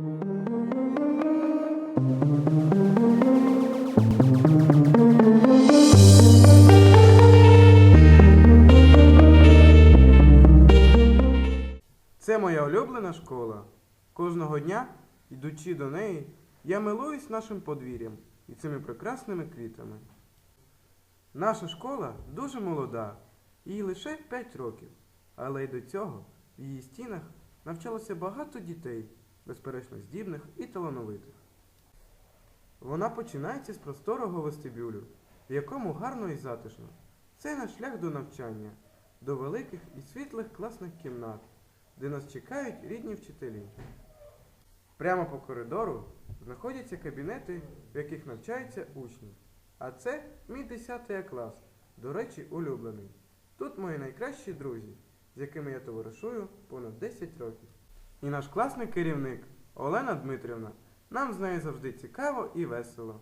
Це моя улюблена школа. Кожного дня, йдучи до неї, я милуюсь нашим подвір'ям і цими прекрасними квітами. Наша школа дуже молода, їй лише 5 років, але й до цього в її стінах навчалося багато дітей, безперечно здібних і талановитих. Вона починається з просторого вестибюлю, в якому гарно і затишно. Це наш шлях до навчання, до великих і світлих класних кімнат, де нас чекають рідні вчителі. Прямо по коридору знаходяться кабінети, в яких навчаються учні. А це мій 10 клас, до речі, улюблений. Тут мої найкращі друзі, з якими я товаришую понад 10 років. І наш класний керівник Олена Дмитрівна. Нам з нею завжди цікаво і весело.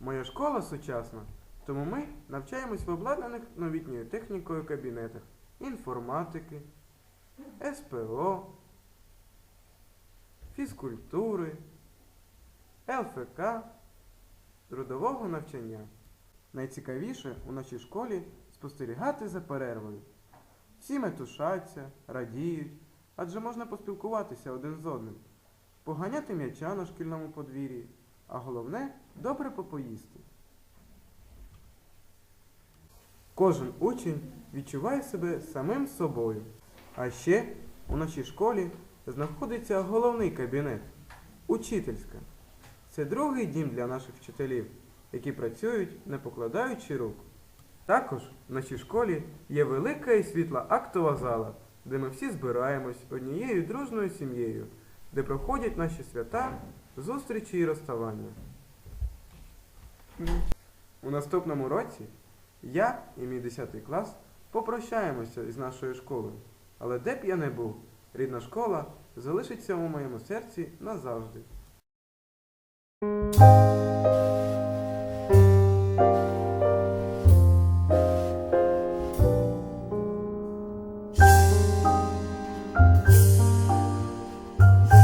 Моя школа сучасна, тому ми навчаємось в обладнаних новітньою технікою кабінетах інформатики, СПО, фізкультури, ЛФК, трудового навчання. Найцікавіше у нашій школі спостерігати за перервою. Всі метушаться, радіють, адже можна поспілкуватися один з одним, поганяти м'яча на шкільному подвір'ї, а головне добре попоїсти. Кожен учень відчуває себе самим собою. А ще у нашій школі знаходиться головний кабінет учительська. Це другий дім для наших вчителів, які працюють, не покладаючи рук. Також в нашій школі є велика і світла актова зала, де ми всі збираємось однією дружною сім'єю, де проходять наші свята, зустрічі і розставання. У наступному році я і мій 10 клас попрощаємося із нашою школою. Але де б я не був, рідна школа залишиться у моєму серці назавжди.